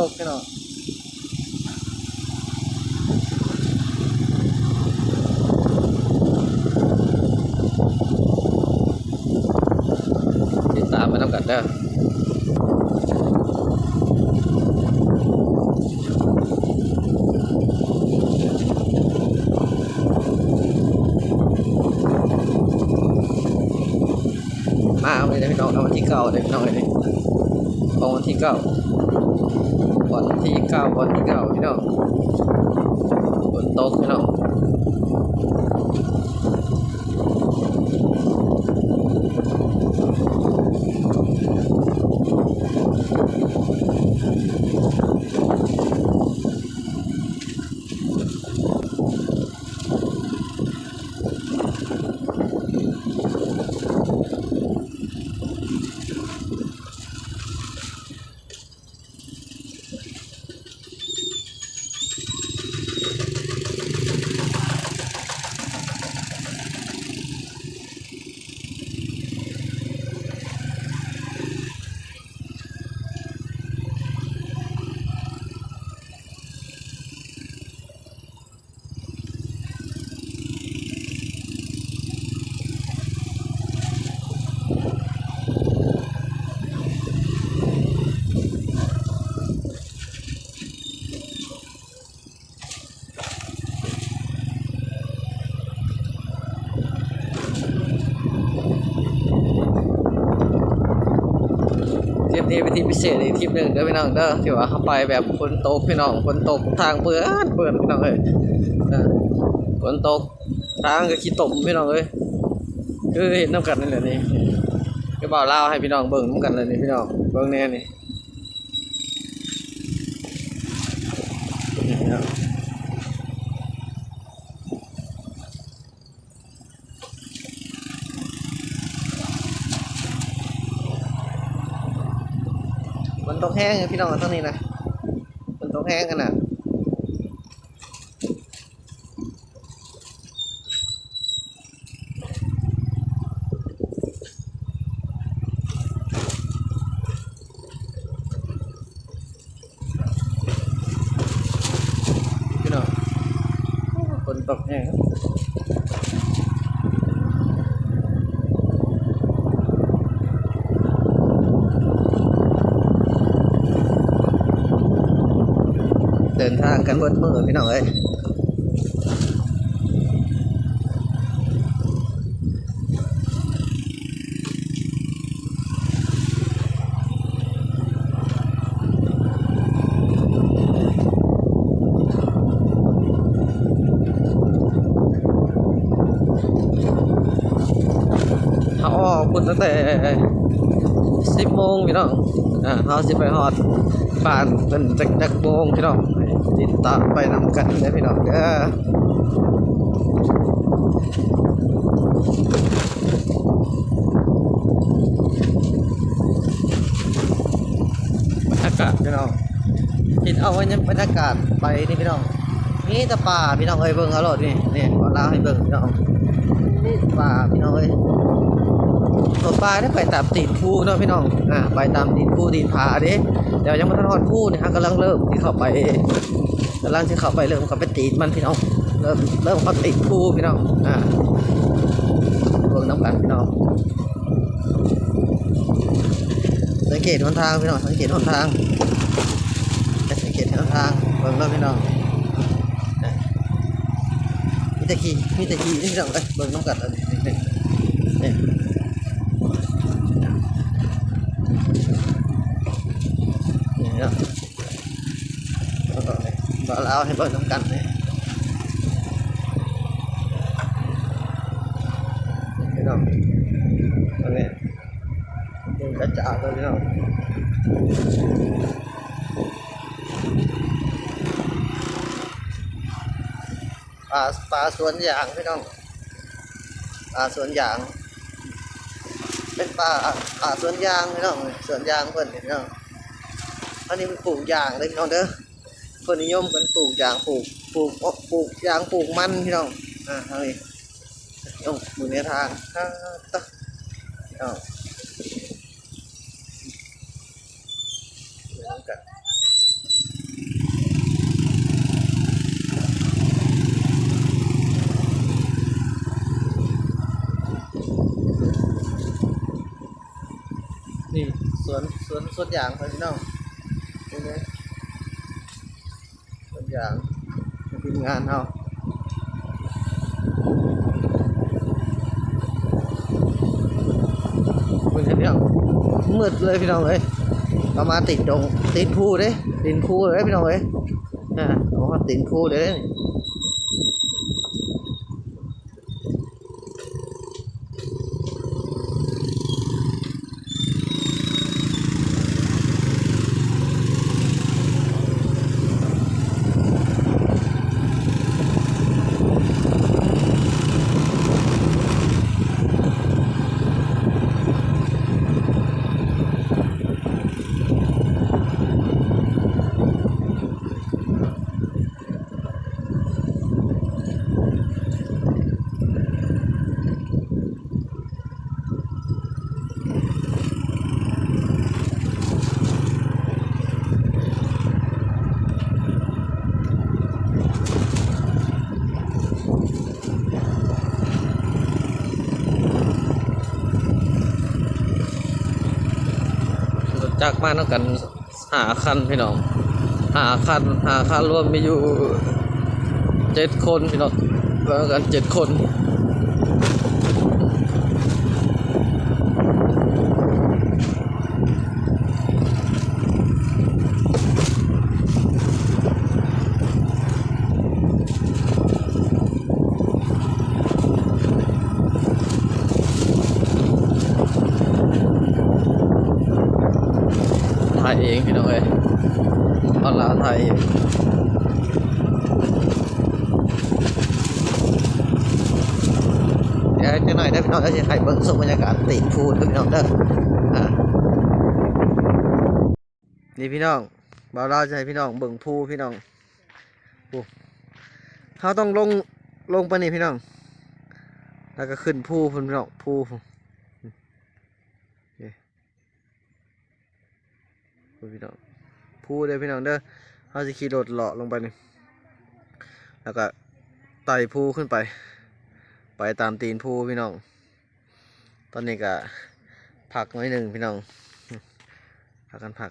ตกพี่น้องติดตามมาทำกันเด้อมาเอาเลยนะพี่น้องเอาวันที่เก้าเลยพี่น้องเลยเอาวันที่เก้า วันที่เก้าวันที่เก้าพี่น้องฝนตกพี่น้อง นี่เป็นที่พิเศษอีกทริปหนึ่งเด้อพี่น้องเด้อที่ว่าเขาไปแบบฝนตกพี่น้องฝนตกทางเปื้อนเปื้อนพี่น้องเอ้ยฝนตกทางก็ขี้ตมพี่น้องเอ้ยคือเห็นน้ำกันนี่แหละนี่ก็บอกเล่าให้พี่น้องเบิ่งน้ำกันเลยนี่พี่น้องเบิ่งแน่นี่นี่ มันตกแห้งพี่น้องตรงนี้นะมันตกแห้งกันนะพี่น้องฝนตกแห้งเดิ นทางกันเบนมือพี่น้องเอ้ยเขาออกคุณตั้งแต่สิบโมงพี่น้องอ่าเขาสิไปฮอดบ้านเป็นจักจักโมงพี่น้อง ติดตามไปนำกันเลยพี่น้องเด้อรรยากาศพี่น้องคิดเอาไว้ยังบรรยากาศไปนี่พี่น้องมีแต่ป่าพี่น้องเอ้ยเบิ่งเอาโลดนี่นี่ขอลาให้เบิ่งพี่น้องนี่ป่าพี่น้องเอ้ย ตัวปลาได้ไปตามตีนผู้เนาะพี่น้องอ่าไปตามตีนผู้ตีนผาเด้เดี๋ยวยังไม่ทันทอดผู้นะฮะกำลังเริ่มที่เข้าไปกำลังที่เข้าไปเริ่มเข้าไปตีนมันพี่น้องเริ่มเริ่มเข้าตีนผู้พี่น้องอ่าเบิ่งน้ำกันพี่น้องสังเกตหนทางพี่น้องสังเกตหนทางสังเกตหนทางเบิ่งแล้วพี่น้องมีแต่ขี่มีแต่ขี่พี่น้องเอ้ยเบิ่งน้ำกันเลยนี่นี่ นี่ เนาะแล้วก็เบอกเล่าให้เบิ่งน้ำกันเลยพี่น้องอันนี้ดูกระจาดเลยพี่น้องปลาปลาสวนยางพี่น้องปลาสวนยาง เป็นปลาปลาสวนยางพี่น้องสวนยางเพิ่นพี่น้อง อันนี้มันปลูกยางเลยพี่น้องเด้อคพื่อนนิยมกันปลูกยางปลูกปลูกปลูกยางปลูกมันพี่น้องอ่าเอาเลยโอ้มือในทางฮ่าตะเอาเริ่มกันนี่สวนสวนสวนอย่างพี่น้อง เลยสวนยางทีมงานเอาคุณเห็นยังมืดเลยพี่น้องเอ้ยเรามาติดตรงติดผู้เด้ติดผู้เลยพี่น้องเอ้ยอ่าเรามาติดภูเด้ จากบ้าต้องกันหาคันพี่น้องหาคันหาคันรวมมีอยู่เจ็ดคนพี่น้องแล้วกันเจ็ดคน องพี่น้องเอ้ยตอนลาวถ่ายเองเดี๋ยวจะหน่อยได้พี่น้องจะถ่ายเบิ่งส่งบรรยากาศติดพูดพี่น้องเด้อนี่พี่น้องบ่าวเราจะให้พี่น้องเบิ่งภูพี่น้องภูเขาต้องลงลงไปนี่พี่น้อง แล้วก็ขึ้นภูพี่น้องภู พูดพี่น้องพูดเลยพี่น้องเด้อเขาจะขี่รถเลาะลงไปนี่แล้วก็ไต่ภูขึ้นไป ไปตามตีนภูพี่น้อง ตอนนี้ก็พักน้อยหนึ่งพี่น้องพักกันพัก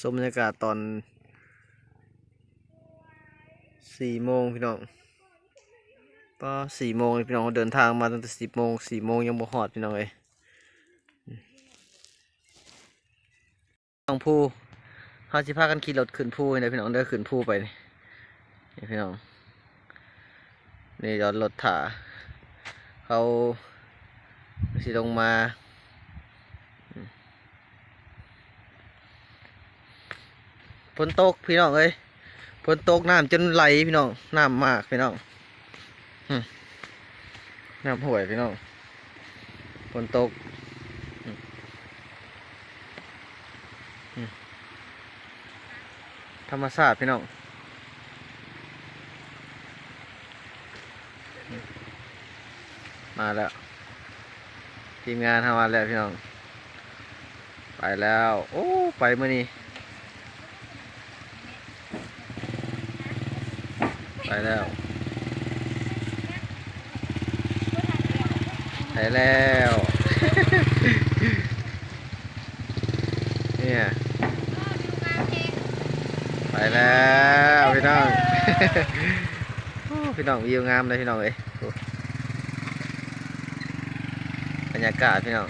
ชมบรรยากาศตอนสี่โมงพี่น้องก็สี่โมงพี่น้องเดินทางมาตั้งแต่สิบโมงสี่โมงยังบ่ฮอดพี่น้องเลยน้องภูเขาสิพากันขี่รถขึ้นภูนี่พี่น้องเดินขึ้นภูไปนี่พี่น้องนี่จอดรถถาเขาสิลงมา ฝนตกพี่น้องเอ้ยฝนตกน้ำจนไหลพี่น้องน้ำมากพี่น้องน้ำห่วยพี่น้องฝนตกธรรมชาติพี่น้องมาแล้วทีมงานทำมาแล้วพี่น้อง ไปแล้ว โอ้ ไปเมื่อนี้ ไปแล้วไปแล้ว เนี่ยไปแล้วพี่น้องโอ้พี่น้องวิวงามเลยพี่น้องเอ้ยโอ้บรรยากาศพี่น้อง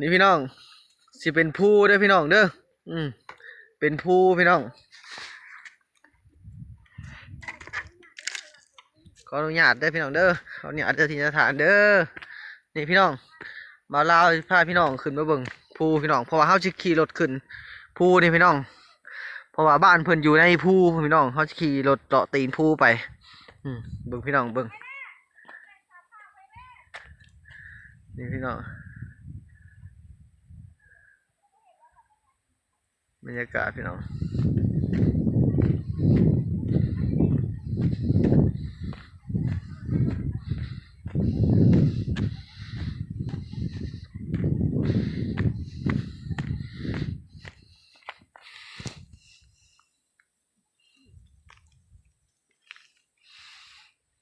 นี่พี่น้องสิเป็นผู้เด้อพี่น้องเด้ออืมเป็นผู้พี่น้อง ขออนุญาตเด้อพี่น้องเด้อขออนุญาตเด้อที่สถานเด้อนี่พี่น้องมาลาวพาพี่น้องขึ้นมาเบิ่งภูพี่น้องเพราะว่าเฮาสิขี่รถขึ้นภูนี่พี่น้อง เพราะว่าบ้านเพิ่นอยู่ในภูพี่น้องเขาจะขี่รถเลาะตีนภูไปอืมเบิ่งพี่น้องเบิ่งนี่พี่น้อง บรรยากาศพี่น้อง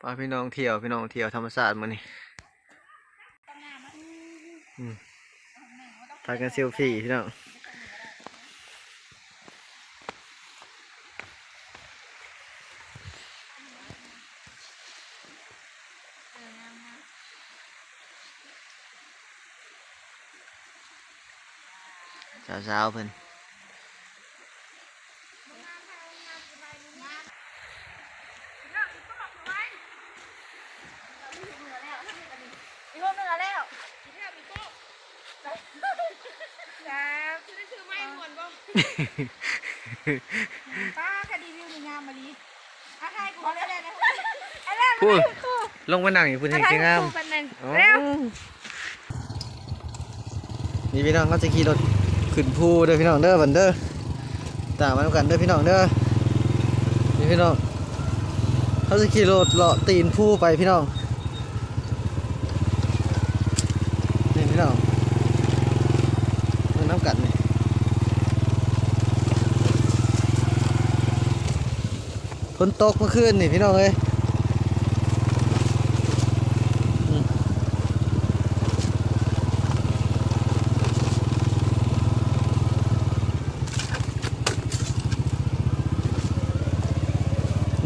พาพี่น้องเที่ยวพี่น้องเที่ยวธรรมศาสตร์มื้อนี้อืมถ่ายกันเซลฟี่พี่น้อง สาวๆเพิ่น อีกคนหนึ่งแล้วอีกแค่อีกก็แล้วคือได้ซื้อไม้หมวนบ่ป้าคดีวิวมีงามมาดีอาไทยกูได้เลยนะพูดลงมานั่งอยู่พุ่นเห็นสิงามนี่พี่น้องก็จะขี่รถ ขึ้นภูเด้อพี่น้องเด้อบันเด้อตามมาดูกันเด้อพี่น้องเด้อนี่พี่น้องเขาจะขี่รถเลาะตีนภูไปพี่น้องนี่พี่น้องมันน้ำกัดนี่ฝนตกเมื่อคืนนี่พี่น้องเอ้ย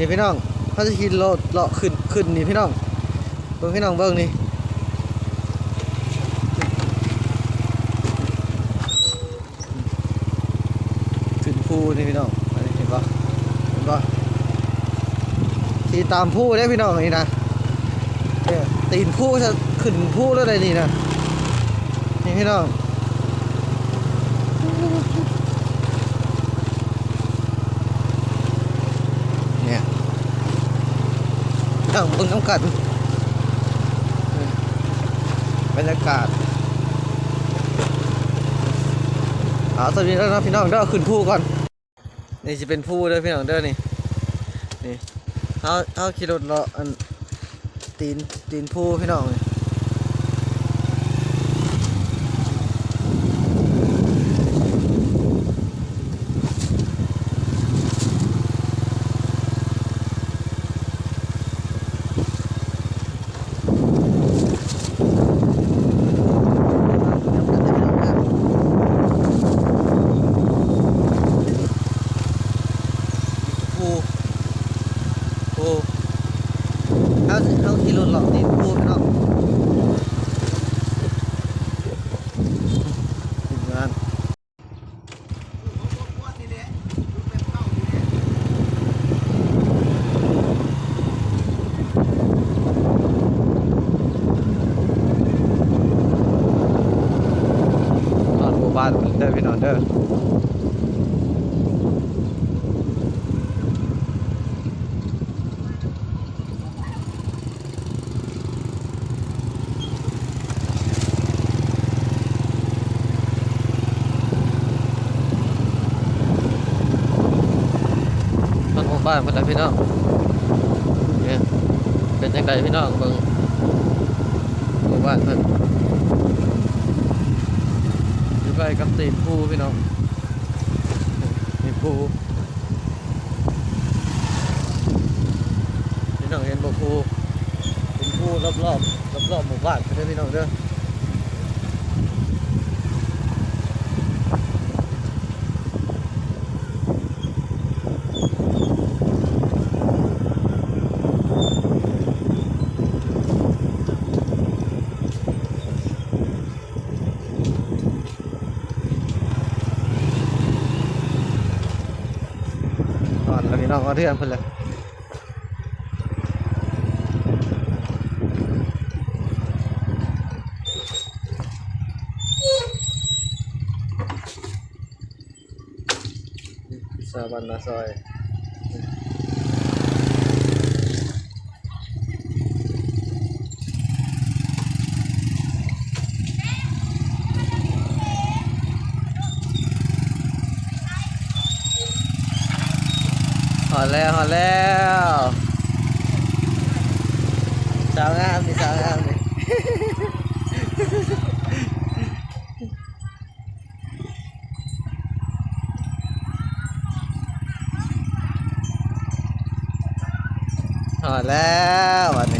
นี่พี่น้องเขาจะขี่รถเลาะขึ้นขึ้นนี่พี่น้องเบิ่งพี่น้องเบิ่งนี่ขึ้นภูนี่พี่น้องอันนี้เห็นปะเห็นปะขี่ตามภูได้พี่น้องนี่นะเนี่ยตีนภูจะขึ้นภูแล้วได้นี่นะนี่พี่น้องเนี่ย นั่งเบิ่งน้ำกันบรรยากาศเอาสวัสดีแล้วนะพี่น้องเด้อขึ้นภูก่อน นี่จะเป็นภูเด้อพี่น้องเด้อนี่ นี่เอาเอาขี่รถเลาะอันตีนตีนภูพี่น้องนี่ภูภูเอาเอาขี่รถเลาะตีนภูพี่น้องทีมงาน นอนหมู่บ้านเด้อพี่น้องเด้อนอนหมู่ บ้านเพิ่นล่ะพี่น้องเนี่ยเป็นจังไดพี่น้องเบิ่งหมู่บ้านเพิ่นอยู่ใกล้กับตีนภูพี่น้องนี่ภูพี่น้องเห็นบ่ภูเป็นภูรอบรอบรอบๆหมู่บ้านเด้อพี่น้องเด้อ แล้วพี่น้องก็เทื่อนเพิ่นเลยสาบันนาซอย แล้วหอดแล้วสาวงามนี่สาวงามนี่หอดแล้ววันนี้